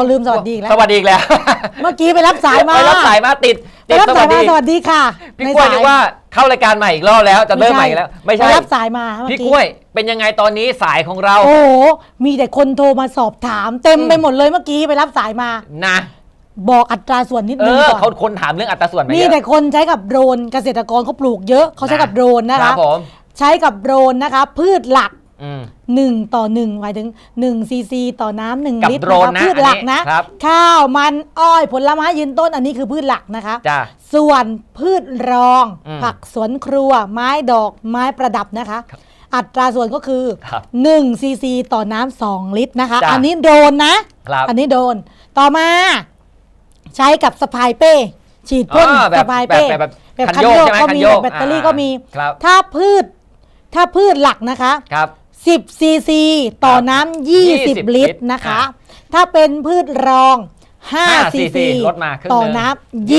เอาลืมสวัสดีอีกแล้วสวัสดีอีกแล้วเมื่อกี้ไปรับสายมาไปรับสายมาติดไปติดรับสสาวัยสมาดีสวัสดีค่ะพี่กล้วยในนึกว่าเข้ารายการใหม่อีกรอบแล้วจะเริ่มใหม่อีกแล้ว ไม่ไปใช่รับสายมาเมื่อพี่กี้กล้วยเป็นยังไงตอนนี้สายของเรา โอ้โหมีแต่คนโทรมาสอบถาม เต็มไปหมดเลยเมื่อกี้ไปรับสายมานะบอกอัตราส่วนนิดเอนึงอก่เขาอนคนถามเรื่องอัตราส่วนมามีเยอะแต่คนใช้กับโดรนเกษตรกรเขาปลูกเยอะเขาใช้กับโดรนนะครัคะบผมใช้กับโดรนนะคะ พืชหลัก อืม1ต่อ1หมายถึง1ซีซีต่อน้ำหนึ่งกับลิตรโดรนนะคะนะพืชหลักนะ อันนี้ครับ ข้าวมันอ้อยผลไม้ยืนต้นอันนี้คือพืชหลักนะคะ จ้า ส่วนพืชรอง อืมผักสวนครัว ไม้ดอกไม้ประดับนะคะ ครับอัตราส่วนก็คือครับ1ซีซีต่อน้ำ2ลิตรนะคะ จ้ะ อันนี้โดนนะ ครับ อันนี้โดน ต่อมา ใช้กับสปายเป้ ฉีดพ่นอ๋อแบบสปายเป้แบบแบบแบบคันคันโยโยกกใช่ไหมก็คันมีโยกแบบแบตเตอรี่อ่าก็มีครับ ถ้าพืช ถ้าพืชหลักนะคะ ครับ 10ซีซีต่อน้ำ20 20ลิตรนะคะ อะถ้าเป็นพืชรอง5ซี cc ซีลดมาครึ่งต่อหนึ่งน้ำ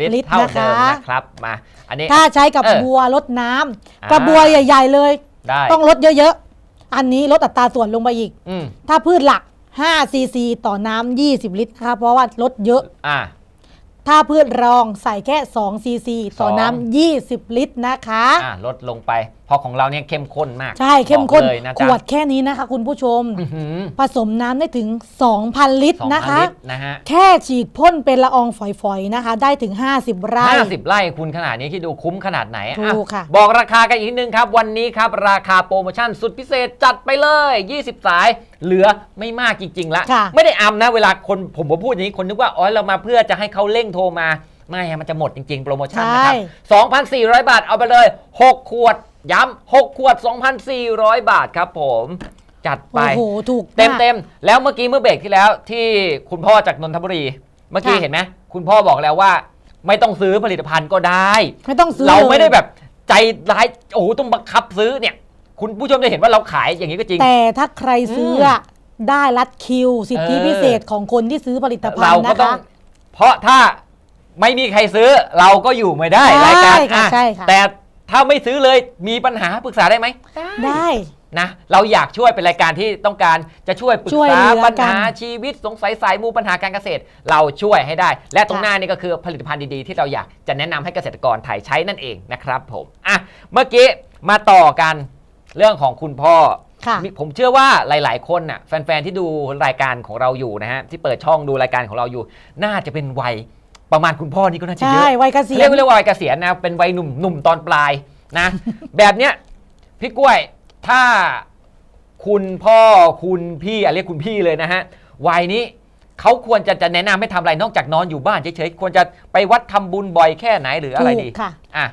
20 ลิตรเท่านะเดิมคะนะครับมาอันนี้ ถ้าใช้กับเออบัวลดน้อ่าำกระบัวใหญ่ ๆ เลย ได้ต้องลดเยอะๆ อันนี้ลดอัตราส่วนลงไปอีก อืมถ้าพืชหลัก5ซีซีต่อน้ำ20 ลิตรนะคะเพราะว่าลดเยอะ อ่า ถ้าพืชรองใส่แค่2ซีซีต่อน้ำ20 ลิตรนะคะ อ่าลดลงไปเพราะของเราเนี่ยเข้มข้นมากใช่เข้มข้นบอกเลยนะขจ๊ะวดแค่นี้นะคะ คุณผู้ชม อื้อหือผสมน้ำได้ถึง 2,000 ลิตรสองพันะคะ ลิตรนะฮะแค่ฉีดพ่นเป็นละอองฝอยๆนะคะ ได้ถึง 50 ไร่ ห้าสิบไร่คุณขนาดนี้คิดดูคุ้มขนาดไหนอะถูกค่ะ บอกราคากันอีกนิดนึงครับ วันนี้ครับ ราคาโปรโมชั่นสุดพิเศษจัดไปเลย 20 สาย เหลือไม่มากจริงๆละ ค่ะ ไม่ได้อำนะเวลาคนผมผมพูดอย่างนี้คนนึกว่าอ๋อเรามาเพื่อจะให้เขาเร่งโทรมา ไม่ฮะมันจะหมดจริงๆ โปรโมชั่นนะครับ 2,400 บาทเอาไปเลย 6 ขวด ย้ำ6ขวด 2,400 บาทครับผมจัดไป โอ้โหถูกเต็มมาก เต็มๆแล้วเมื่อกี้เมื่อเบรกที่แล้วที่คุณพ่อจากนนทบุรี เมื่อกี้ค่ะ เห็นไหมคุณพ่อบอกแล้วว่า ไม่ต้องซื้อผลิตภัณฑ์ก็ได้ ไม่ต้องซื้อเราไม่ลยได้แบบใจร้ายโอ้โหต้องบังคับซื้อเนี่ย คุณผู้ชมจะเห็นว่าเราขายอย่างนี้ก็จริง แต่ถ้าใครซื้ออมอะได้รัดคิว สิทธิเออ พิเศษของคนที่ซื้อผลิตภัณเราฑ์ก็นะต้อง คะ เพราะถ้าไม่มีใครซื้อเราก็อยู่ไม่ได้ใช่รายการค่ะอะใช่ค่ะ แต่ ถ้าไม่ซื้อเลยมีปัญหาปรึกษาได้ไหมได้ นะเราอยากช่วยเป็นรายการที่ต้องการจะช่วยปรึกช่วยษาเหลือปัญกันหาชีวิตสงสัยสายมูปัญหาการเกษตร เราช่วยให้ได้ และตรงค่ะหน้านี่ก็คือผลิตภัณฑ์ดีๆ ที่เราอยากจะแนะนำให้เกษตรกรไทยใช้นั่นเองนะครับผมอะเมื่อกี้มาต่อกันเรื่องของคุณพ่อ ค่ะ มีผมเชื่อว่าหลาย ๆ คนน่ะแฟน ๆ ที่ดูรายการของเราอยู่นะฮะที่เปิดช่องดูรายการของเราอยู่ น่าจะเป็นวัย ประมาณคุณพ่อนี่ก็น่าจะเยใช่อะวัยเกษียเรียณกเรียกว่าวัยเกษียณนะเป็นวัยหนุ่มหนุ่มตอนปลายนะ แบบเนี้ยพี่กล้วยถ้าคุณพ่อคุณพี่อะเรียกคุณพี่เลยนะฮะวัยนี้เขาควรจะจะแนะนำให้ทำอะไรนอกจากนอนอยู่บ้านเฉยๆควรจะไปวัดทำบุญบ่อยแค่ไหนหรืออะไรถูกดีค่ะ อะ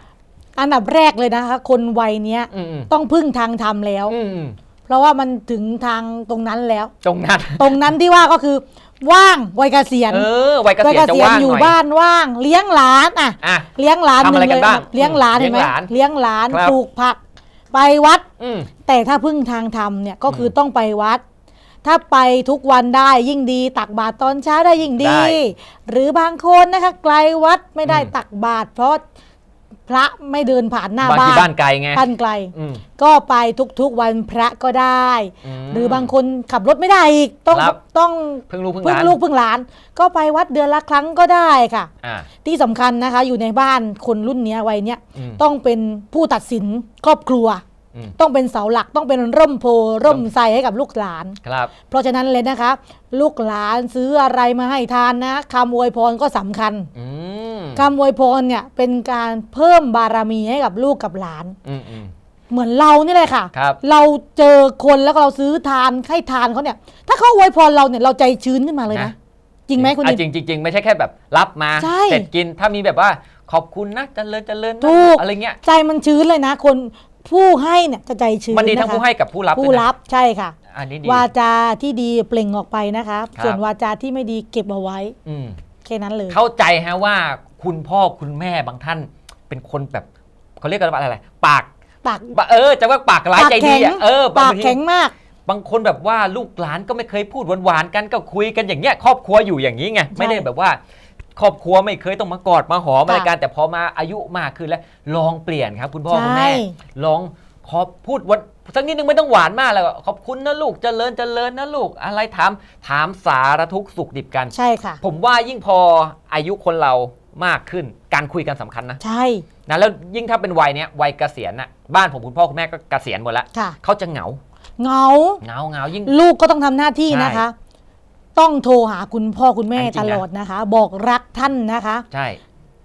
อันดับแรกเลยนะคะ คนวัยเนี้ย อืมอืมต้องพึ่งทางธรรมแล้วอืมอืมเพ ราะว่ามันถึงทางตรงนั้นแล้ว ตรงนั้น ตรงนั้นที่ว่าก็คือ ว่างวัยเกษียณเออวัยเกวัยษียเกณจะษียณว่างอหยู่น่อยบ้านว่าง เลี้ยงหลานอะอะเลี้ยงหลานทำอะไรหกันเลยบ้างเลี้ยงหลานเห็นไหมเลี้ยงหลานเลี้ยงหลานครับปลูกผัก ไปวัดอืมแต่ถ้าพึ่งทางธรรมเนี่ยก็คืออมต้องไปวัด ถ้าไปทุกวันได้ยิ่งดีตักบาตรตอนเช้าได้ยิ่งดีได้หรือบางคนนะคะไกลวัดไม่ได้อืมตักบาตรเพราะ พระไม่เดินผ่านหน้าบางบ้าทีนบ้านไกลไงท่านไกล อืม ก็ไปทุกๆวันพระก็ได้มหรือบางคนขับรถไม่ได้อีกต้องครับ ต้องเพิ่งลูกเพิ่งหพึ่งลานลูกพึ่งหลาน ก็ไปวัดเดือนละครั้งก็ได้ค่ะ อะที่สำคัญนะคะอยู่ในบ้านคนรุ่นเนี้ยวัยเนี้ย อืมต้องเป็นผู้ตัดสินครอบครัวอืม ต้องเป็นเสาหลักต้องเป็นร่มโพร่มไทรให้กับลูกหลานครับ เพราะฉะนั้นเลยนะคะ ลูกหลานซื้ออะไรมาให้ทานนะคำอวยพรก็สำคัญอืมคำอวยพรเนี่ยเป็นการเพิ่มบารมีให้กับลูกกับหลานอืมอืมเหมือนเรานี่เลยค่ะครับเราเจอคนแล้วก็เราซื้อทานให้ทานเขาเนี่ย ถ้าเขาอวยพรเราเนี่ยเราใจชื้นขึ้นมาเลยนะนะจริงไหมคุณอะดิจริงจริงๆไม่ใช่แค่แบบรับมาใช่เสร็จกินถ้ามีแบบว่าขอบคุณนะเจริญเจริญนะถูกอะไรเงี้ยใจมันชื้นเลยนะ คน ผู้ให้เนี่ยจะใจชื้นมันดีทั้งะคะผู้ให้กับผู้รับผู้ด้วยนะรับใช่ค่ะ อันนี้ดีวาจาที่ดีเปล่งออกไปนะคะครับส่วนวาจาที่ไม่ดีเก็บเอาไว้อืมแค่นั้นเลย เข้าใจฮะว่าคุณพ่อคุณแม่บางท่านเป็นคนแบบเขาเรียกกันว่าอะไรปากปากเออจะว่าปากร้ายใจดีอะเออปากบางทีแข็งมาก บางคนแบบว่าลูกหลานก็ไม่เคยพูดหวานๆกันก็คุยกันอย่างเงี้ยครอบครัวอยู่อย่างนี้ไงไม่ได้แบบว่า ครอบครัวไม่เคยต้องมากอดมาหอมอะไรกันแต่พอมาอายุมากขึ้นแล้วลองเปลี่ยนครับ คุณพ่อคุณแม่ใช่ลองขพอพูดวันสักนิดนึงไม่ต้องหวานมากเลยขอบคุณนะลูกเจริญเจริญนะลูก อะไรถามถามสารทุกข์สุขดิบกันใช่ค่ะ ผมว่ายิ่งพออายุคนเรามากขึ้นการคุยกันสำคัญนะ ใช่นะแล้วยิ่งถ้าเป็นวัยเนี้ยวัยเกษียณน่ะบ้านผมคุณพ่อคุณแม่ก็เกษียณหมดแล้วค่ะเขาจะเหงาเหงาเหงาเหงายิ่งลูกก็ต้องทำหน้าที่ใช่นะคะ ต้องโทรหาคุณพ่อคุณแม่อันจริตงนะลอดนะคะ บอกรักท่านนะคะ ใช่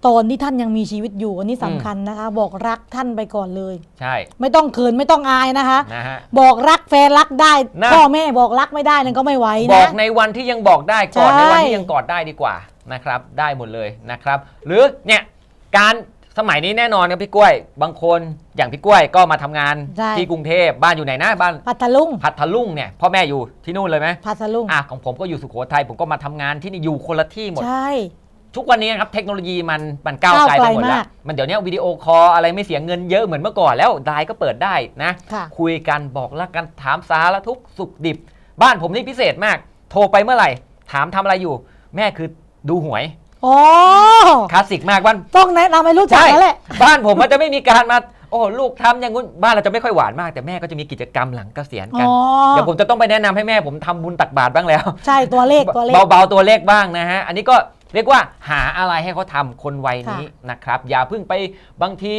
ตอนที่ท่านยังมีชีวิตอยู่อันนี้สำคัญนะคะ บอกรักท่านไปก่อนเลย ใช่ ไม่ต้องเขินไม่ต้องอายนะคะ นะฮะ บอกรักแฟนรักได้ นะ พ่อแม่บอกรักไม่ได้นั่นก็ไม่ไหวบนะอกในวันที่ยังบอกได้ก่อนใช่ ในวันที่ยังกอดได้ดีกว่านะครับ ได้หมดเลยนะครับ หรือเนี่ยการ สมัยนี้แน่นอนครับพี่กล้วย บางคนอย่างพี่กล้วยก็มาทำงานใช่ ที่กรุงเทพบ้านอยู่ไหนนะบ้านพัทลุงพัทลุงเนี่ยพ่อแม่อยู่ที่นู่นเลยไหมพัทลุงอะของผมก็อยู่สุโขทัยผมก็มาทำงานที่นี่อยู่คนละที่หมด ใช่ ทุกวันนี้นะครับเทคโนโลยีมันมันก้าวก้าวไกลไปหมดไกลแล้วมากมันเดี๋ยวนี้วิดีโอคอลอะไรไม่เสียเงินเยอะเหมือนเมื่อก่อนแล้วไลน์ก็เปิดได้นะ ค่ะ คุยกันบอกรักกันถามสารทุกข์สุขดิบ บ้านผมนี่พิเศษมาก โทรไปเมื่อไหร่ ถามทำอะไรอยู่ แม่คือดูหวย อ๋อคลาสสิกมากบ้านต้องแนะนำให้รู้จักใช่แล้วแหละ บ้านผมมันจะไม่มีการมาโอ้ลูกทำอย่างงู้นบ้านเราจะไม่ค่อยหวานมาก แต่แม่ก็จะมีกิจกรรมหลังเกษียณกันอ๋อ เดี๋ยวผมจะต้องไปแนะนำให้แม่ผมทำบุญตักบาตรบ้างแล้ว ใช่ตัวเลขตัวเลข เบาๆตัวเลขบ้างนะฮะ อันนี้ก็เรียกว่าหาอะไรให้เขาทำคนวัยนี้นะครับ อย่าเพิ่งไปบางที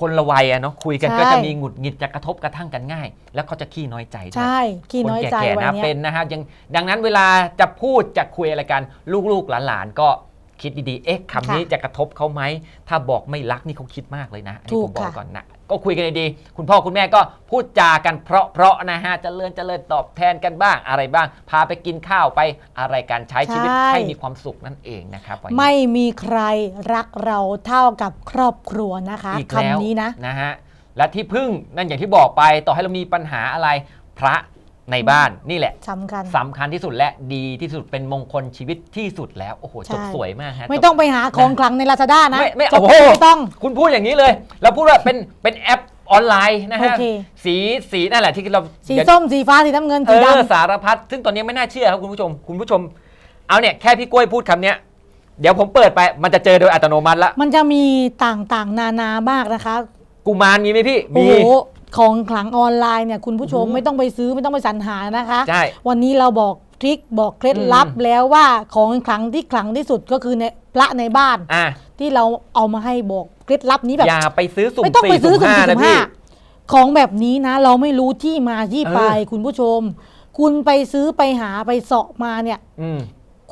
คนละวัยอะเนาะคุยกันใช่ก็จะมีหงุดหงิดจะกระทบกระทั่งกันง่าย แล้วเขาจะขี้น้อยใจด้วย ใช่ขี้น้อยใจคนแก่ๆวันนะเนี้ย เป็นนะฮะยังดังนั้นเวลาจะพูดจะคุยอะไรกัน ลูกๆหลานๆก็ คิดดีๆ เอ๊ะคำนี้จะกระทบเขาไหม ถ้าบอกไม่รักนี่เขาคิดมากเลยนะอันนี้ผมบอกก่อนนะ ก็คุยกันดีๆ คุณพ่อคุณแม่ก็พูดจากันเพราะๆนะฮะเจริญเจริญตอบแทนกันบ้างอะไรบ้าง พาไปกินข้าวไปอะไรกันใช้ชีวิตใช่ให้มีความสุขนั่นเองนะครับวันนี้ไม่มีใครรักเราเท่ากับครอบครัวนะคะอีกแล้วคำนี้นะนะฮะ และที่พึ่งนั่นอย่างที่บอกไปต่อให้เรามีปัญหาอะไรพระ ในบ้านนี่แหละสำคัญสำคัญที่สุดและดีที่สุดเป็นมงคลชีวิตที่สุดแล้ว โอ้โหใช่จบสวยมากฮะไม่จบต้องไปหาของขลังในลาซาด้านะไม่ไม่จบโอ้โหไม่ต้อง คุณพูดอย่างนี้เลย เราพูดว่าเป็นเป็นแอปออนไลน์นะฮะโอเคสีสีนั่นแหละที่เราสีส้มสีฟ้าสีน้ำเงินเอสีดอสารพัดซึ่งตอนนี้ไม่น่าเชื่อครับคุณผู้ชม คุณผู้ชม เอาเนี่ยแค่พี่กล้วยพูดคำเนี้ยเดี๋ยวผมเปิดไปมันจะเจอโดยอัตโนมัติละำมันจะมีต่างๆ นานามากนะคะ กุมารมีไหมพี่โอ้มีโห ของขลังออนไลน์เนี่ยคุณผู้ชมอือหือไม่ต้องไปซื้อไม่ต้องไปสรรหานะคะ ใช่ วันนี้เราบอกทริคบอกเคล็ดลับอืมแล้วว่าของขลังที่ขลังที่สุดก็คือในพระในบ้าน อะที่เราเอามาให้บอกเคล็ดลับนี้แบบ อย่าไปซื้อสุ่มไม่ต้องไปสี่ซื้อสุ่สุ่มมห้าสี่นะสุ่มพี่ ห้าของแบบนี้นะ เราไม่รู้ที่มาที่ไป เออ คุณผู้ชม คุณไปซื้อไปหาไปเสาะมาเนี่ย อืม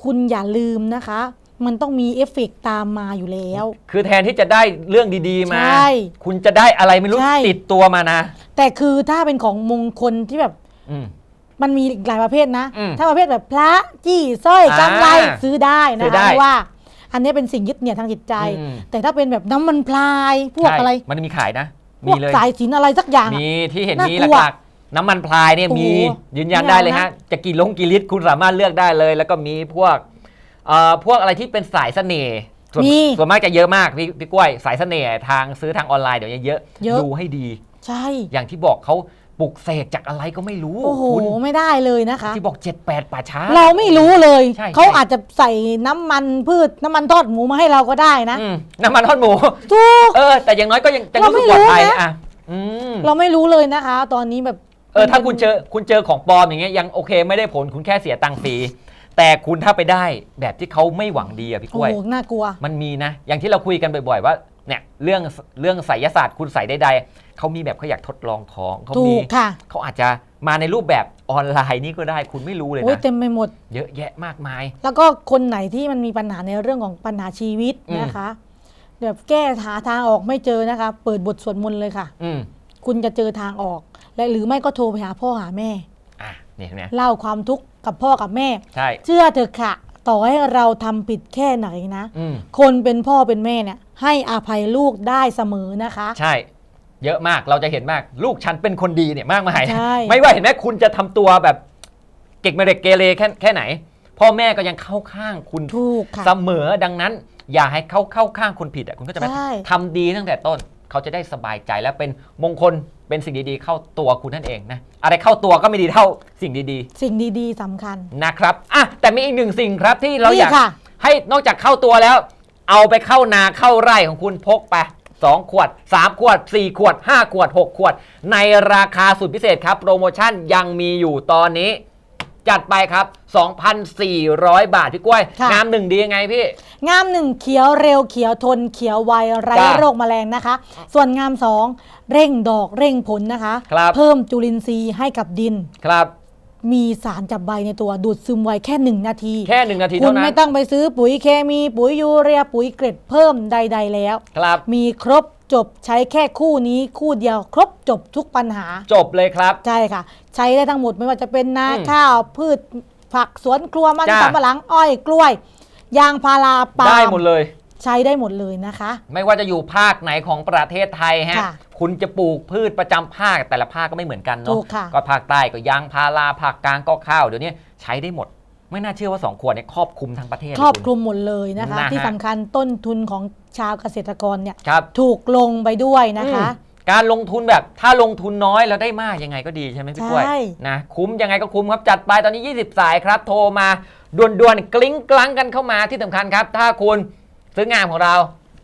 คุณอย่าลืมนะคะ มันต้องมีเอฟเฟกต์ตามมาอยู่แล้ว คือแทนที่จะได้เรื่องดีๆมา ใช่คุณจะได้อะไรไม่รู้ใช่ ติดตัวมานะ แต่คือถ้าเป็นของมงคลที่แบบอืม มันมีอีกหลายประเภทนะ อืมถ้าประเภทแบบพระจี้สร้อยอ่ากำไรซื้อได้นะซื้อคะได้เพราะว่า อันนี้เป็นสิ่งยึดเหนี่ยวทางจิตใจ อืมแต่ถ้าเป็นแบบน้ำมันพลายพวกใช่อะไร มันมีขายนะ พมีวกเลย สายสิญจนอะไรสักอย่างอะ มีที่เห็นน่ามีกลัวหลักๆน้ำมันพลายเนี่ยโอ้โหมียืนยันไม่เอาได้เลยฮะนะจะกี่ลงกี่ลิตรคุณสามารถเลือกได้เลย แล้วก็มีพวก เอ่อพวกอะไรที่เป็นสายเสน่ห์ส่วนมีส่วนมากจะเยอะมากพี่พี่กล้วยสายเสน่ห์ทางซื้อทางออนไลน์เดี๋ยวนี้เยอะเยอะ ดูให้ดี ใช่ อย่างที่บอกเขาปลุกเสกจากอะไรก็ไม่รู้โอ้โห คุณไม่ได้เลยนะคะ ที่บอก 7 8 ป่าช้า เราไม่รู้เลย ใช่ เขาใช่อาจจะใส่น้ำมันพืชน้ำมันทอดหมูมาให้เราก็ได้นะ อืมน้ำมันทอดหมูถูกเออ แต่อย่างน้อยก็ยังยังเรารู้สึกไม่ปลอดภัยรู้นะ อะอืมเราไม่รู้เลยนะคะ ตอนนี้แบบเออถ้ามันคุณป็นเจอคุณเจอของปลอมอย่างเงี้ยยังโอเคไม่ได้ผลคุณแค่เสียตังค์ฟรี แต่คุณถ้าไปได้แบบที่เขาไม่หวังดีอะพี่กโอ้ล้วย โหน่ากลัว มันมีนะ อย่างที่เราคุยกันบ่อย ๆ ว่าเนี่ยเรื่องเรื่องไสยศาสตร์คุณใส่ใดๆเขามีแบบเขาอยากทดลองของเขาถูมีกค่ะเขาอาจจะมาในรูปแบบออนไลน์นี่ก็ได้คุณไม่รู้เลยโอ้ยนะเต็มไปหมด เยอะแยะมากมาย แล้วก็คนไหนที่มันมีปัญหาในเรื่องของปัญหาชีวิตอืม นะคะแบบแก้หาทางออกไม่เจอนะคะ เปิดบทสวดมนต์เลยค่ะ อืม คุณจะเจอทางออก และหรือไม่ก็โทรไปหาพ่อหาแม่อะเนี่ยเห็นไหมเล่าความทุกข์กับพ่อกับแม่ ใช่ เชื่อเถอะค่ะ ต่อให้เราทำผิดแค่ไหนนะ อืม คนเป็นพ่อเป็นแม่เนี่ย ให้อภัยลูกได้เสมอนะคะ ใช่ เยอะมากเราจะเห็นมากลูกฉันเป็นคนดีเนี่ยมากมายใช่ ไม่ว่าเห็นไหมคุณจะทำตัวแบบเก่งเมเด็กเกเรแค่แค่ไหน พ่อแม่ก็ยังเข้าข้างคุณถูกค่ะ เสมอดังนั้น อย่าให้เขาเข้าข้างคนผิดอะคุณก็จะไปใช่ ทำดีตั้งแต่ต้น เขาจะได้สบายใจและเป็นมงคลเป็นสิ่งดีๆ เข้าตัวคุณนั่นเองนะอะไรเข้าตัวก็ไม่ดีเท่าสิ่งดีสิ่งดีๆสำคัญ ๆนะครับอะแต่มีอีกหนึ่งสิ่งครับที่เรานี่อยากค่ะ ให้นอกจากเข้าตัวแล้ว เอาไปเข้านาเข้าไร่ของคุณพกไป2ขวด 3 ขวด 4 ขวด 5 ขวด 6 ขวด ในราคาสุดพิเศษครับ โปรโมชั่นยังมีอยู่ตอนนี้ จัดไปครับ 2,400 บาทพี่กล้วย ค่ะ งามหนึ่งดียังไงพี่ งามหนึ่งเขียวเร็วเขียวทนเขียวไวไร้จ้ะโรคแมลงนะคะ ส่วนงามสองเร่งดอกเร่งผลนะคะ ครับ เพิ่มจุลินทรีย์ให้กับดิน ครับ มีสารจับใบในตัวดูดซึมไวแค่หนึ่งนาทีแค่หนึ่งนาทีคุเท่าณนั้ไม่นต้องไปซื้อปุ๋ยเคมี ปุ๋ยยูเรียปุ๋ยเกรดเพิ่มใด ๆ แล้ว ครับ มีครบ จบใช้แค่คู่นี้คู่เดียวครบจบทุกปัญหา จบเลยครับ ใช่ค่ะ ใช้ได้ทั้งหมดไม่ว่าจะเป็นนาอืมข้าวพืชผักสวนครัวมันจ้ะสำปะหลังอ้อยกล้วย ยางพาราปาล์มได้หมดเลย ใช้ได้หมดเลยนะคะ ไม่ว่าจะอยู่ภาคไหนของประเทศไทยฮะ ค่ะคุณจะปลูกพืชประจำภาคแต่ละภาคก็ไม่เหมือนกันถูเนาะกค่ะ ก็ภาคใต้ก็ยางพาราภาคกลางก็ข้าวเดี๋ยวนี้ใช้ได้หมด ไม่น่าเชื่อว่า2ขวดเนี่ยครอบคลุมทั้งประเทศเลยครอบณคลุมหมดเลยนะคะ นะฮะที่สำคัญต้นทุนของชาวเกษตรกรเนี่ยครับ ถูกลงไปด้วยนะคะ อืมการลงทุนแบบถ้าลงทุนน้อยแล้วได้มากยังไงก็ดีใช่ไหมพี่กล้วยใช่ นะคุ้มยังไงก็คุ้มครับจัดไปตอนนี้ 20 สายครับ โทรมาด่วนๆกลิ้งกลังกันเข้ามาที่สำคัญครับ ถ้าคุณซื้องานของเรา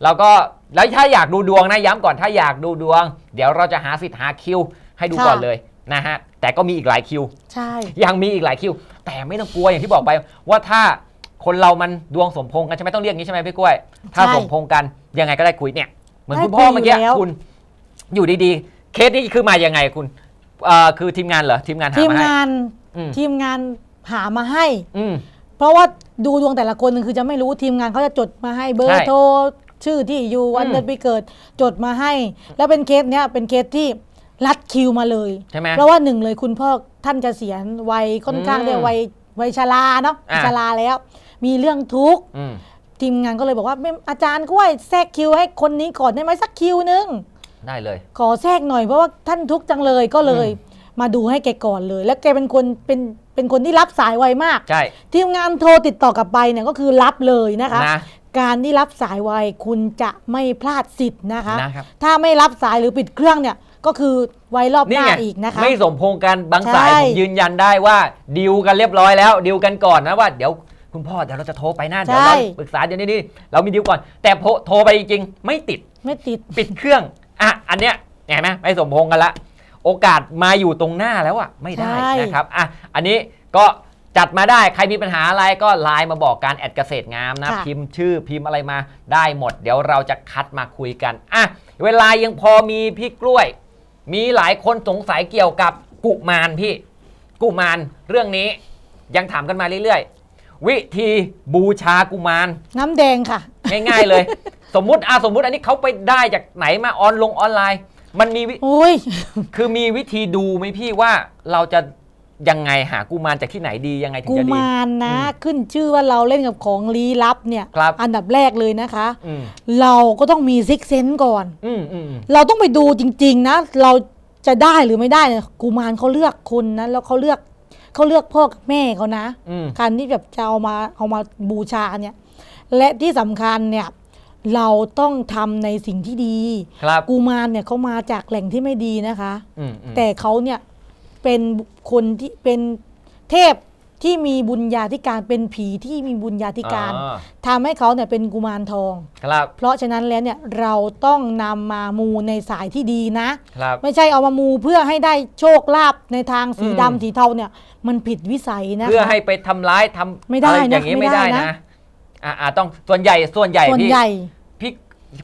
เราก็แล้วถ้าอยากดูดวงนะย้ำก่อนถ้าอยากดูดวง เดี๋ยวเราจะหาสิทธิ์หาคิวให้ดูค่ะก่อนเลยนะฮะแต่ก็มีอีกหลายคิว ใช่ ยังมีอีกหลายคิว แต่ไม่ต้องกลัวอย่างที่บอกไป ว่าถ้าคนเรามันดวงสมพงษ์กันใช่ไหมต้องเรียกงี้ใช่ไหมพี่กล้วย ถ้าใช่สมพงษ์กันยังไงก็ได้คุยเนี่ย เหมือนได้คุณพ่อคุยเมื่อกี้อยู่แล้วคุณอยู่ดีๆ เคสนี้คือมายังไงคุณเอ่อคือทีมงานเหรอทีมงานหาทีมมาให้งานอืมทีมงานหามาให้ อืมเพราะว่าดูดวงแต่ละคนคือจะไม่รู้ทีมงานเขาจะจดมาให้เบอใช่ร์โทรชื่อที่อยู่วันอืมเดือนปีเกิดจดมาให้ แล้วเป็นเคสเนี้ยเป็นเคสที่รัดคิวมาเลยใช่ไหมเพราะว่าหนึ่งเลยคุณพ่อ ท่านจะเสียณวัยค่อนข้างอืมเรียกวัยวัยชราเนาะอะ ชราแล้ว มีเรื่องทุกข์อืมทีมงานก็เลยบอกว่าไม่อาจารย์กล้วยแทรกคิวให้คนนี้ก่อนได้ไหมสักคิวนึง ได้เลย ขอแทรกหน่อยเพราะว่าท่านทุกข์จังเลยก็เลย มาดูให้แกก่อนเลย แล้วแกเป็นคนเป็นเป็นคนที่รับสายไวมาก ใช่ทีมงานโทรติดต่อกลับไปเนี่ยก็คือรับเลยนะคะ นะการที่รับสายไวคุณจะไม่พลาดสิทธิ์นะคะ นะครับ ถ้าไม่รับสายหรือปิดเครื่องเนี่ย ก็คือไว้รอบหนี่น้าไงอีกนะคะ ไม่สมพงษ์กันบางสายใช่ ผมยืนยันได้ว่าดิวกันเรียบร้อยแล้วดิวกันก่อนนะว่าเดี๋ยวคุณพ่อเดี๋ยวเราจะโทรไปนะเดี๋ยวเราปรึกษาเดี๋ยวนี้นี่เรามีดิวก่อน แต่โทรโทรไปจริงๆไม่ติด ไม่ติด ปิดเครื่อง อะ อันเนี้ยเห็นไหมไม่สมพงษ์กันละ โอกาสมาอยู่ตรงหน้าแล้วอะไม่ได้ใช่ นะครับ อะ อันนี้ก็จัดมาได้ ใครมีปัญหาอะไรก็ไลน์มาบอกการแอดเกษตรงามนะ ค่ะ พิมพ์ชื่อพิมพ์อะไรมาได้หมด เดี๋ยวเราจะคัดมาคุยกัน อะ เวลายังพอมีพี่กล้วย มีหลายคนสงสัยเกี่ยวกับกุมารพี่ กุมารเรื่องนี้ยังถามกันมาเรื่อยๆ วิธีบูชากุมาร น้ำแดงค่ะ ง่ายๆเลย สมมุติอะสมมุติอันนี้เขาไปได้จากไหนมาออนลงออนไลน์ มันมีวิโอ้ย คือมีวิธีดูไหมพี่ว่าเราจะ ยังไงหากุมารจากที่ไหนดียังไงถึงกูจะดี มารนะอืมขึ้นชื่อว่าเราเล่นกับของลี้ลับเนี่ยครับ อันดับแรกเลยนะคะ อืมเราก็ต้องมีซิกเซนก่อน อืมอืมอืมเราต้องไปดูจริง ๆ นะ เราจะได้หรือไม่ได้เนี่ยกุมารเขาเลือกคนนะแล้วเขาเลือกเขาเลือกพ่อกับแม่เขานะ อืมการที่แบบจะเอามาเอามาบูชาเนี่ย และที่สำคัญเนี่ยเราต้องทำในสิ่งที่ดี ครับกุมารเนี่ยเขามาจากแหล่งที่ไม่ดีนะคะ อืมอืมแต่เขาเนี่ย เป็นบุคคนที่เป็นเทพที่มีบุญญาธิการเป็นผีที่มีบุญญาธิการอ่า ทำให้เขาเนี่ยเป็นกุมารทอง ครับเพราะฉะนั้นแล้วเนี่ยเราต้องนำมามูในสายที่ดีนะ ครับ ไม่ใช่เอามามูเพื่อให้ได้โชคลาภในทางสีอืมดำสีเทาเนี่ย มันผิดวิสัยนะคะ เพื่อให้ไปทำร้ายทำไม่ได้อะรนะอย่างนี้ไม่ไม่ได้ได้นะ นะอ่าอ่าต้องส่วนใหญ่ส่วนใหญ่ส่วนพี่ ใหญ่พี่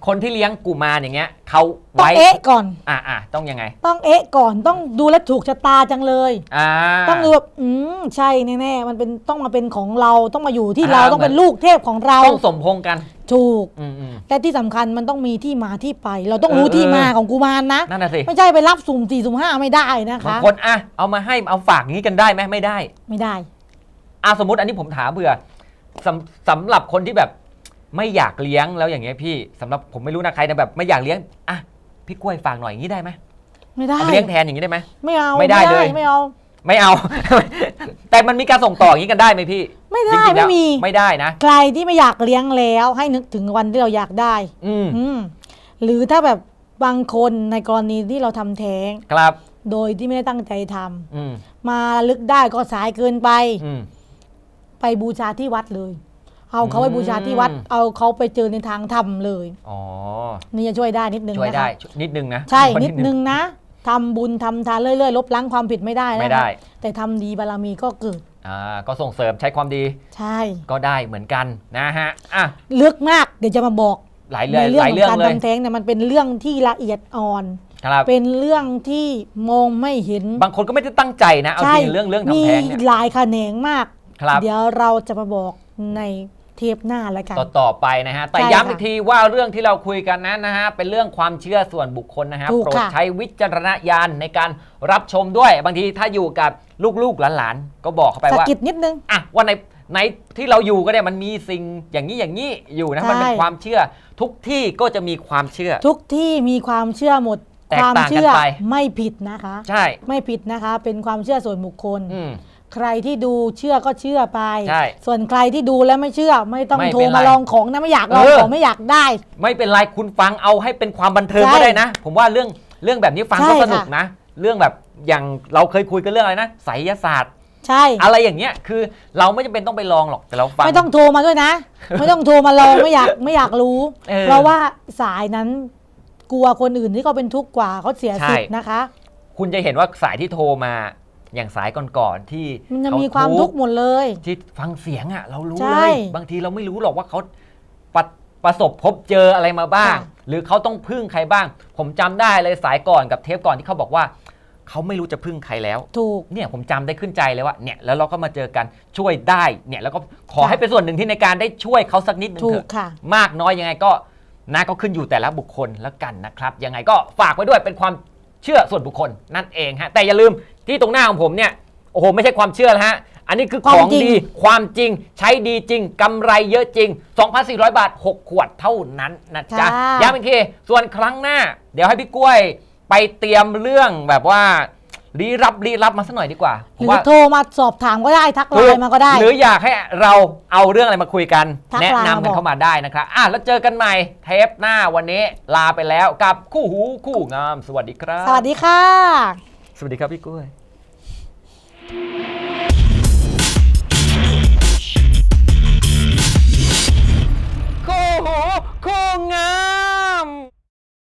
คนที่เลี้ยงกุมารอย่างเงี้ยเขาต้องไว้เอ๊ะก่อน อ่าอ่าต้องยังไงต้องเอ๊ะก่อนต้องดูแลวถูกชะตาจังเลย อ่า ต้องดูแบบอืมใช่แน่ๆมันเป็นต้องมาเป็นของเราต้องมาอยู่ที่อ่าเราต้องเป็นเหมือนลูกเทพของเราต้องสมพงษ์กัน ถูก อืมอืมและที่สำคัญมันต้องมีที่มาที่ไป เราต้องรู้เออ ที่มาของกุมารนะ นั่นน่ะสิไม่ใช่ไปรับสุ่มสี่สุ่มห้าไม่ได้นะบางคะ คนอะเอามาให้เอาฝากอย่างนี้กันได้ไหมไม่ได้ ไม่ได้ อะสมมติอันนี้ผมถามเผื่อสำสำหรับคนที่แบบ ไม่อยากเลี้ยงแล้วอย่างเงี้ยพี่สำหรับผมไม่รู้นะใครนะแบบไม่อยากเลี้ยงอะพี่กล้วยฝากหน่อยอย่างนี้ได้ไหมไม่ได้เอาไปเลี้ยงแทนอย่างนี้ได้ไหม ไม่เอาไม่ได้เลย ไม่เอา ไม่เอา แต่มันมีการส่งต่ออย่างนี้กันได้ไหมพี่ไม่ได้จริงๆแล้วไม่มี ไม่ได้นะ ใครที่ไม่อยากเลี้ยงแล้ว ให้นึกถึงวันที่เราอยากได้ อืมอืมหรือถ้าแบบบางคนในกรณีที่เราทำแท้ง ครับโดยที่ไม่ได้ตั้งใจทำอืมมาระลึกได้ก็สายเกินไป อืมไปบูชาที่วัดเลย เอาเขาไปบูชาที่วัดอืมเอาเขาไปเจอในทางธรรมเลย อ๋อ นี่จะช่วยได้นิดนึงช่วยนะได้คะนิดนึงนะใช่ขอนิดนึงนะทำบุญทำทานเรื่อยๆ ลบล้างความผิดไม่ได้นะคะไม่ได้แต่ทำดีบารมีก็เกิดอ่าก็ส่งเสริมใช้ความดีใช่ ก็ได้เหมือนกันนะฮะอะลึกมากเดี๋ยวจะมาบอกหลายเรื่ในองเรื่องหลายของเรื่องการเลยทำแท้งเนี่ยมันเป็นเรื่องที่ละเอียดอ่อน ครับ เป็นเรื่องที่มองไม่เห็นบางคนก็ไม่ได้ตั้งใจนะ เอาจริงเรื่องเรื่องทำแท้งเนี่ยมีหลายแขนงมาก ครับ เดี๋ยวเราจะมาบอกใน เทปหน้าแล้วกัน ต่อต่อไปนะฮะ แต่ใช่ย้ำค่ะอีกทีว่าเรื่องที่เราคุยกันนั้นนะฮะ เป็นเรื่องความเชื่อส่วนบุคคลนะฮะ ถูกโปรดค่ะ ใช้วิจารณญาณในการรับชมด้วย บางทีถ้าอยู่กับลูกๆหลานๆ ก็บอกเขาไปสะว่า กิดนิดนึง อะว่าในในที่เราอยู่ก็เนี่ยมันมีสิ่งอย่างนี้อย่างนี้อยู่นะใช่มันเป็นความเชื่อ ทุกที่ก็จะมีความเชื่อ ทุกที่มีความเชื่อหมด แตกความต่างกันเชื่อไปไม่ผิดนะคะ ใช่ ไม่ผิดนะคะ เป็นความเชื่อส่วนบุคคล อืม ใครที่ดูเชื่อก็เชื่อไป ใช่ส่วนใครที่ดูแล้วไม่เชื่อ ไม่ต้องไม่โทรเป็นไรมาลองของนะไม่อยากลองเออ ของไม่อยากได้ ไม่เป็นไรคุณฟังเอาให้เป็นความบันเทิงใช่ก็ได้นะ ผมว่าเรื่องเรื่องแบบนี้ฟังใช่ก็สนุกค่ะนะ เรื่องแบบอย่างเราเคยคุยกันเรื่องอะไรนะไสยศาสตร์ ใช่ อะไรอย่างเงี้ยคือเราไม่จำเป็นต้องไปลองหรอกแต่เราฟัง ไม่ต้องโทรมาด้วยนะ ไม่ต้องโทรมาลองไม่อยากไม่อยากรู้ เออเพราะว่าสายนั้นกลัวคนอื่นที่เขาเป็นทุกข์กว่าเขาเสียใช่ สิทธิ์นะคะ คุณจะเห็นว่าสายที่โทรมา อย่างสายก่อนๆที่มันจะเขมีความทุกข์หมดเลย ที่ฟังเสียงอะเรารู้ใช่เลย บางทีเราไม่รู้หรอกว่าเขาประประสบพบเจออะไรมาบ้างค่ะหรือเขาต้องพึ่งใครบ้าง ผมจำได้เลยสายก่อนกับเทปก่อนที่เขาบอกว่าเขาไม่รู้จะพึ่งใครแล้ว ถูก เนี่ยผมจำได้ขึ้นใจเลยว่า เนี่ยแล้วเราก็มาเจอกันช่วยได้ เนี่ยแล้วก็ขอค่ะให้เป็นส่วนหนึ่งที่ในการได้ช่วยเขาสักนิดหนึงถูเถกอะค่ะมากน้อยยังไงก็นะก็ขึ้นอยู่แต่ละบุคคลแล้วกันนะครับ ยังไงก็ฝากไว้ด้วยเป็นความ เชื่อส่วนบุคคลนั่นเองฮะแต่อย่าลืมที่ตรงหน้าของผมเนี่ยโอ้โหไม่ใช่ความเชื่อแล้วฮะอันนี้คือควาขมองจริงดีความจริงใช้ดีจริงกำไรเยอะจริง 2,400 บาท 6 ขวดเท่านั้นนะจ๊ะค่ะย้ำอีกทีส่วนครั้งหน้า เดี๋ยวให้พี่กล้วยไปเตรียมเรื่องแบบว่า รีรับรีรับมาสักหน่อยดีกว่าผหรือว่า โทรมาสอบถามก็ได้ทักไลน์มาก็ได้ หรืออยากให้เราเอาเรื่องอะไรมาคุยกันกแนะนำกันเข้ามาได้นะครับอะแล้วเจอกันใหม่เทปหน้าวันนี้ลาไปแล้วกับคู่หูคู่งาม สวัสดีครับ สวัสดีค่ะ สวัสดีครับพี่กล้วยคู่หูคู่งาม